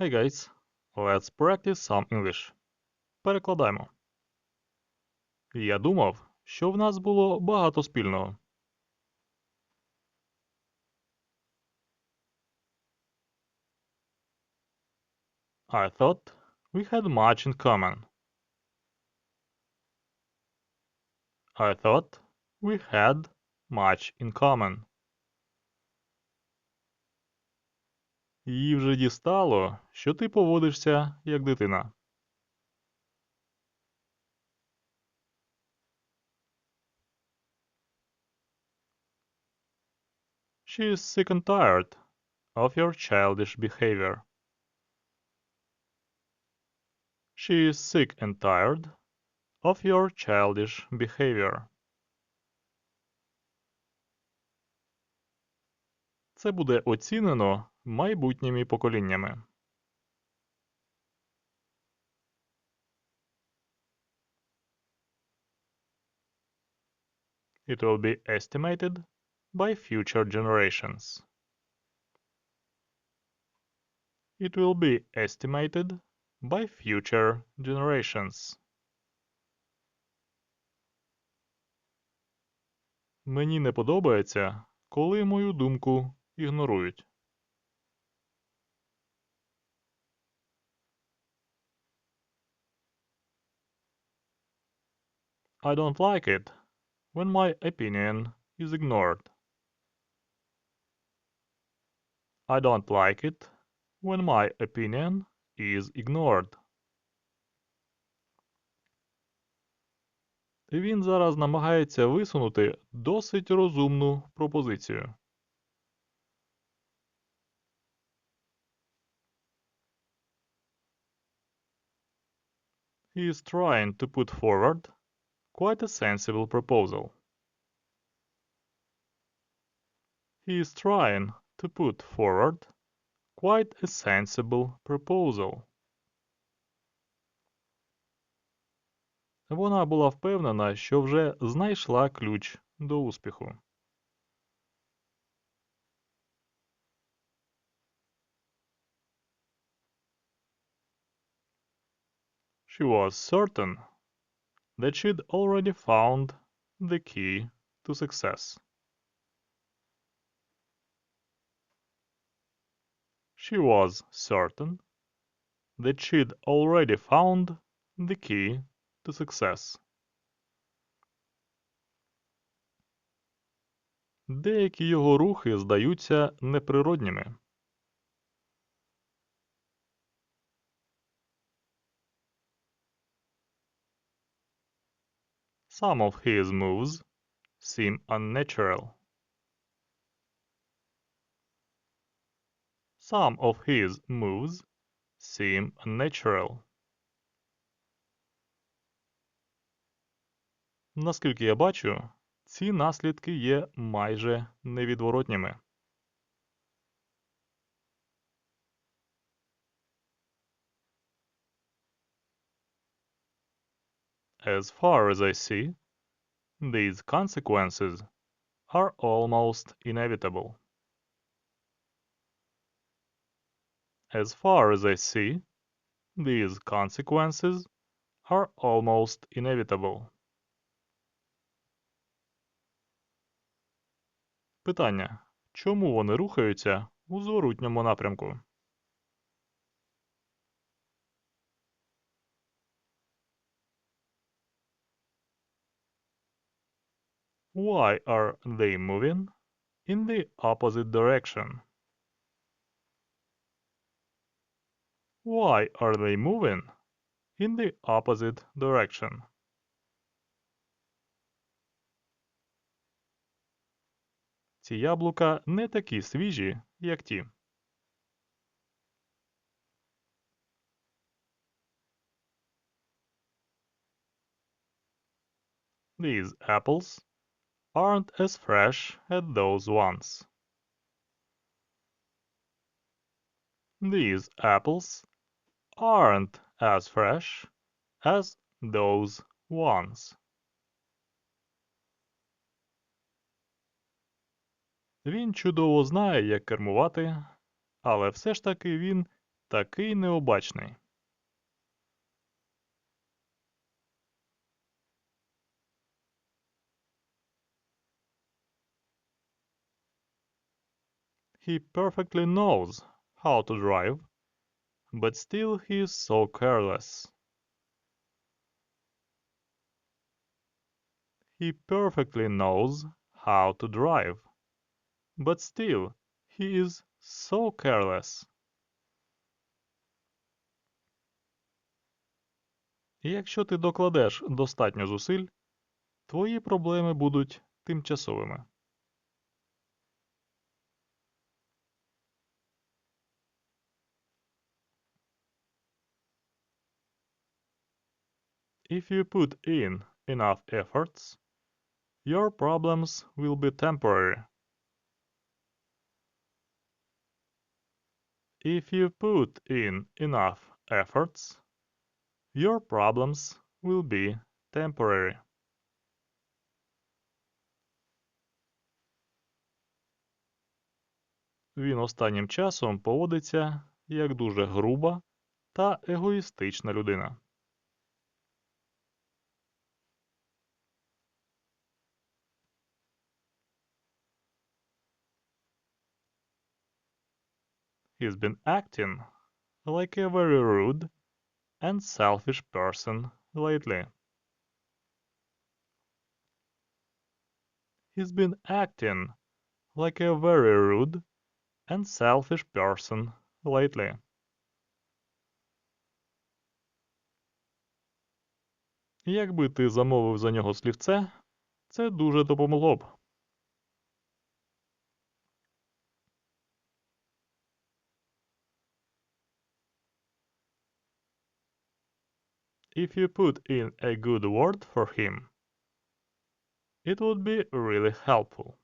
Hey guys, let's practice some English. Перекладаємо. Я думав, що в нас було багато спільного. I thought we had much in common. I thought we had much in common. Їй вже дістало, що ти поводишся як дитина. She is sick and tired of your childish behavior. She is sick and tired of your childish behavior. Це буде оцінено майбутніми поколіннями. It will be estimated by future generations. It will be estimated by future generations. Мені не подобається, коли мою думку ігнорують. I don't like it when my opinion is ignored. I don't like it when my opinion is ignored. Він зараз намагається висунути досить розумну пропозицію. He is trying to put forward quite a sensible proposal. He is trying to put forward quite a sensible proposal. Вона була впевнена, що вже знайшла ключ до успіху. She was certain that she'd already found the key to success. She was certain that she'd already found the key to success. Деякі його рухи здаються неприродніми. Some of his moves seem unnatural. Some of his moves seem unnatural. Наскільки я бачу, ці наслідки є майже невідворотніми. As far as I see, these consequences are almost inevitable. As far as I see, these consequences are almost inevitable. Питання. Чому вони рухаються у зворотньому напрямку? Why are they moving in the opposite direction? Why are they moving in the opposite direction? Ці яблука не такі свіжі, як ті. These apples aren't as fresh as those ones. These apples aren't as fresh as those ones. Він чудово знає, як кермувати, але все ж таки він Такий необачний. He perfectly knows how to drive, but still he is so careless. He perfectly knows how to drive, but still he is so careless. Якщо ти докладеш достатньо зусиль, твої проблеми будуть тимчасовими. If you put in enough efforts, your problems will be temporary. If you put in enough efforts, your problems will be temporary. Він останнім часом поводиться як дуже груба та егоїстична людина. He's been acting like a very rude and selfish person lately. He's been acting like a very rude and selfish person lately. Якби ти замовив за нього слівце, це дуже допомогло б. If you put in a good word for him, it would be really helpful.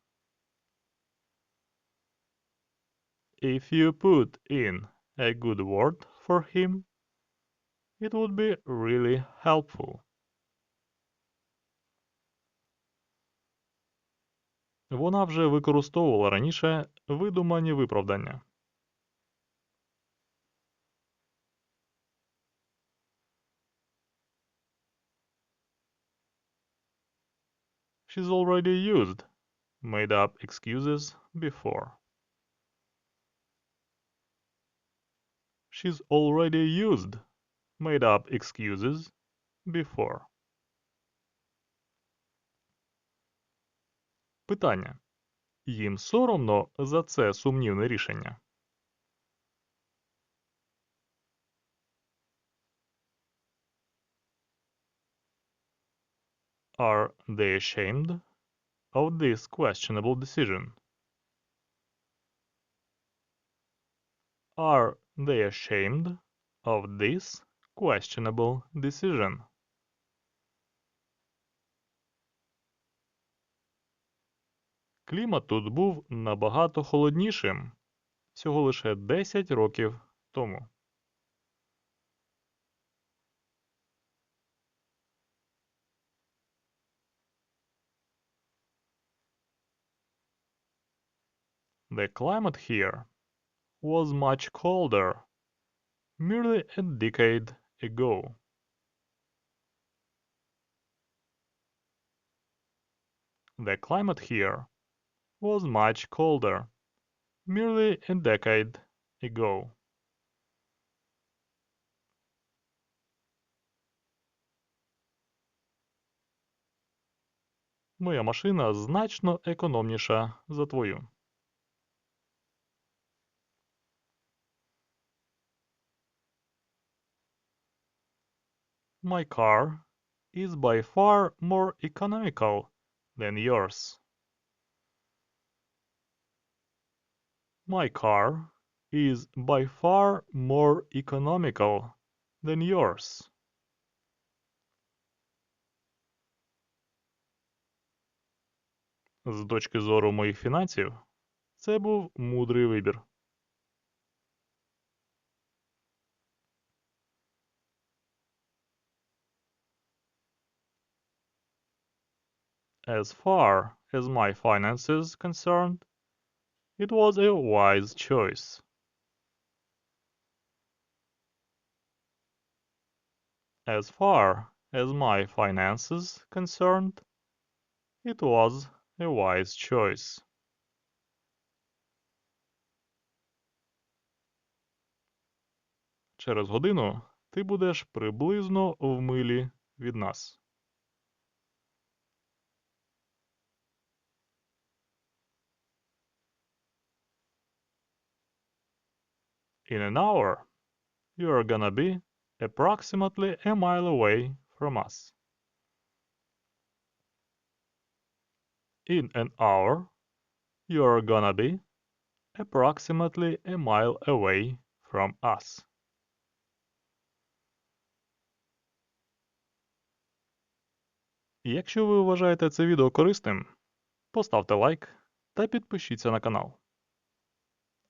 If you put in a good word for him, it would be really helpful. Вона вже використовувала раніше видумані виправдання. She's already used made up excuses before. She's already used made up excuses before. Питання. Їм соромно за це сумнівне рішення? Are they ashamed of this questionable decision? Are they ashamed of this questionable decision? Клімат тут був набагато холоднішим всього лише 10 років тому. The climate here was much colder merely a decade ago. The climate here was much colder merely a decade ago. Моя машина значно економніша за твою. My car is by far more economical than yours. My car is by far more economical than yours. З точки зору моїх фінансів, це був мудрий вибір. As far as my finances concerned, it was a wise choice. As far as my finances concerned, it was a wise choice. Через годину ти будеш приблизно в милі від нас. In an hour, you're gonna be approximately a mile away from us. In an hour, you're gonna be approximately a mile away from us. Якщо ви вважаєте це відео корисним, поставте лайк та підпишіться на канал.